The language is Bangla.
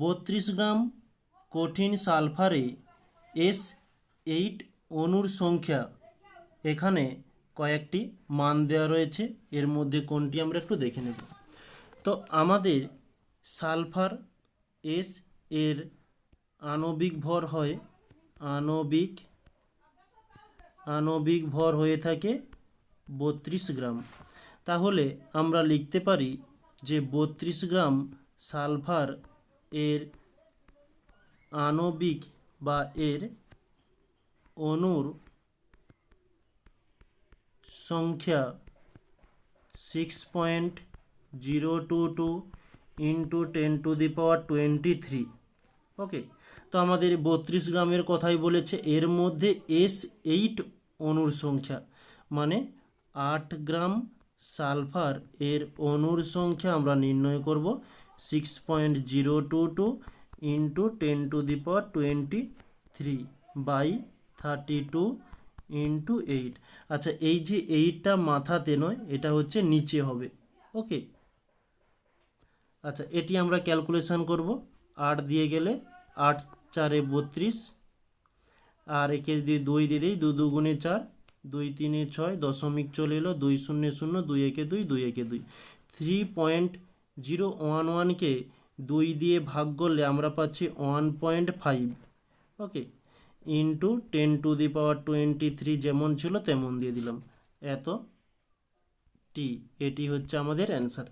বত্রিশ গ্রাম কঠিন সালফারে এস এইট অণুর সংখ্যা। এখানে কয়েকটি মান দেওয়া রয়েছে। এর মধ্যে কোনটি আমরা একটু দেখে নেব। তো আমাদের সালফার এস এর আণবিক ভর হয়, আণবিক আণবিক ভর হয়ে থাকে বত্রিশ গ্রাম। তাহলে আমরা লিখতে পারি যে বত্রিশ গ্রাম সালফার এর আণবিক বা এর অণুর সংখ্যা six point zero two two into ten to the power twenty three okay তো আমাদের বত্রিশ গ্রামের কথাই বলেছে, এর মধ্যে এস এইট অণুর সংখ্যা মানে আট গ্রাম সালফার এর অণুর সংখ্যা আমরা নির্ণয় করব six point zero two two into ten to the power twenty three by thirty two into eight আচ্ছা এই যে এইটটা মাথাতে নয়, এটা হচ্ছে নিচে হবে ওকে আচ্ছা এটি আমরা ক্যালকুলেশন করব, আট দিয়ে গেলে আট চারে বত্রিশ, আর একে যদি দুই দিয়ে দিই, দু দুগুণে চার দুই তিনে ছয় দশমিক চলে এলো দুই শূন্য শূন্য, দুই একে দুই দুই একে দুই। থ্রি পয়েন্ট জিরো ওয়ান ওয়ানকে দুই দিয়ে ভাগ করলে আমরা পাচ্ছি one point five okay into ten to the power twenty three যেমন ছিল তেমন দিয়ে দিলাম। এত টি, এটি হচ্ছে আমাদের অ্যান্সার